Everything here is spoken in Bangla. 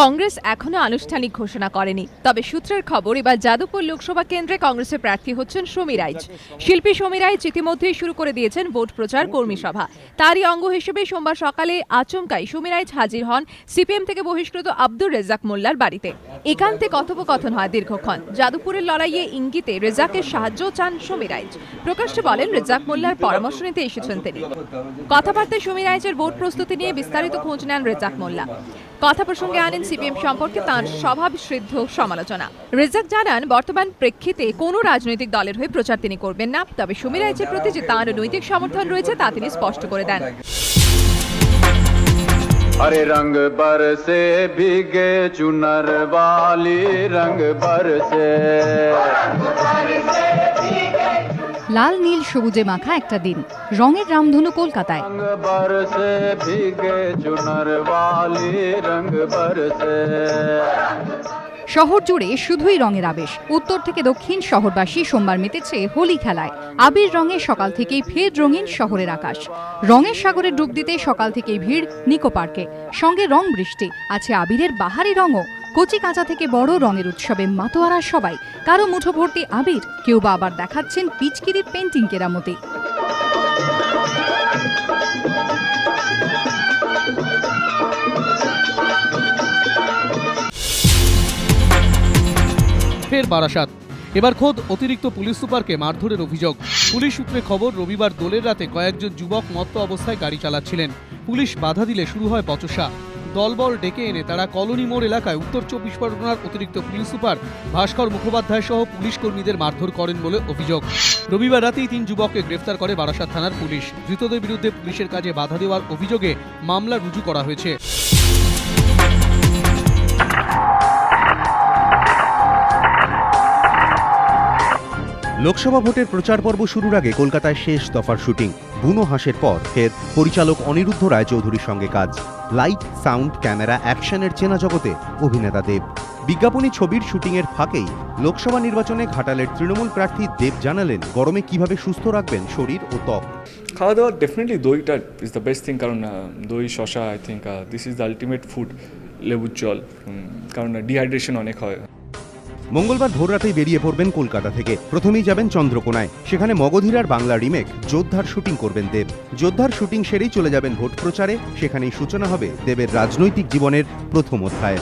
কংগ্রেস এখনও আনুষ্ঠানিক ঘোষণা করেনি। তবে সূত্রের খবর, এবার যাদবপুর লোকসভা কেন্দ্রে কংগ্রেসের প্রার্থী হচ্ছেন সমী রাইজ শিল্পী সমী রাইজ ইতিমধ্যেই শুরু করে দিয়েছেন ভোট প্রচার কর্মী সভা। তারই অঙ্গ হিসেবে সোমবার সকালে আচমকাই সমী রাইজ হাজির হন সিপিএম থেকে বহিষ্কৃত আব্দুর রেজাক মোল্লার বাড়িতে। একান্তে কথোপকথন হয় দীর্ঘক্ষণ। যাদবপুরের লড়াইয়ে ইঙ্গিতে রেজাকের সাহায্য চান সমী রাইজ প্রকাশ্যে বলেন রেজাক মোল্লার পরামর্শ নিতে এসেছেন তিনি। কথাবার্তায় সমী রাইজের ভোট প্রস্তুতি নিয়ে বিস্তারিত খোঁজ নেন রেজাক মোল্লা। কথা প্রসঙ্গে আনেন সিপিএম সম্পর্কে তাঁর স্বভাব সিদ্ধ সমালোচনা রেজাক জানান বর্তমান প্রেক্ষিতে কোনো রাজনৈতিক দলের হয়ে প্রচার তিনি করবেন না তবে সমীর রাইজের প্রতি যে তাঁর নৈতিক সমর্থন রয়েছে তা তিনি স্পষ্ট করে দেন हरे रंग बरसे भीगे चुनर वाली रंग बरसे লাল নীল সবুজে মাখা একটা দিন। রঙের রামধনু কলকাতায়। শহর জুড়ে শুধুই রঙের আবেশ। উত্তর থেকে দক্ষিণ শহরবাসী সোমবার মেতেছে হোলি খেলায়। আবির রঙে সকাল থেকেই ফের রঙিন শহরের আকাশ। রঙের সাগরে ডুব দিতে সকাল থেকেই ভিড় নিকো পার্কে সঙ্গে রং বৃষ্টি। আছে আবিরের বাহারি রঙও। কচি কাঁচা থেকে বড় রঙের উৎসবে মাতোয়ারা সবাই, কারও মুঠো ভর্তি আবির, কেউ বা আবার দেখাচ্ছেন পিচকিরির পেন্টিং কেরামতি। ফের বারাসাত। এবার খোদ অতিরিক্ত পুলিশ সুপারকে মারধরের অভিযোগ। পুলিশ সূত্রে খবর, রবিবার দোলের রাতে কয়েকজন যুবক মত্ত অবস্থায় গাড়ি চালাচ্ছিলেন। পুলিশ বাধা দিলে শুরু হয় বচসা। দলবল ডেকে এনে তারা কলোনি মোড় এলাকায় উত্তর চব্বিশ পরগনার অতিরিক্ত পুলিশ সুপার ভাস্কর মুখোপাধ্যায় সহ পুলিশ কর্মীদের মারধর করেন বলে অভিযোগ। রবিবার রাতেই তিন যুবককে গ্রেফতার করে বারাসাত থানার পুলিশ। ধৃতদের বিরুদ্ধে পুলিশের কাজে বাধা দেওয়ার অভিযোগে মামলা রুজু করা হয়েছে। লোকসভা ভোটের প্রচার পর্ব শুরুর আগে কলকাতায় শেষ দফার শুটিং। বুনো হাঁসের পর, ফের পরিচালক অনিরুদ্ধ রায়চৌধুরীর সঙ্গে কাজ। লাইট, সাউন্ড, ক্যামেরা, অ্যাকশনের চেনা জগতে অভিনেতা দেব। বিজ্ঞাপনী ছবির শুটিংয়ের ফাঁকেই লোকসভা নির্বাচনে ঘাটালের তৃণমূল প্রার্থী দেব জানালেন, গরমে কীভাবে সুস্থ রাখবেন শরীর ও ত্বক? খাওয়া দাওয়া ডেফিনেটলি দইটা ইজ দ্য বেস্ট থিং কারণ দই শশা I think this is the ultimate food লেবুর জল কারণ ডিহাইড্রেশন অনেক হয়। মঙ্গলবার ভোররাতেই বেরিয়ে পড়বেন কলকাতা থেকে। প্রথমেই যাবেন চন্দ্রকোনায়। সেখানে মগধীরার বাংলা রিমেক যোদ্ধার শুটিং করবেন দেব। যোদ্ধার শুটিং সেরেই চলে যাবেন ভোট প্রচারে। সেখানেই সূচনা হবে দেবের রাজনৈতিক জীবনের প্রথম অধ্যায়।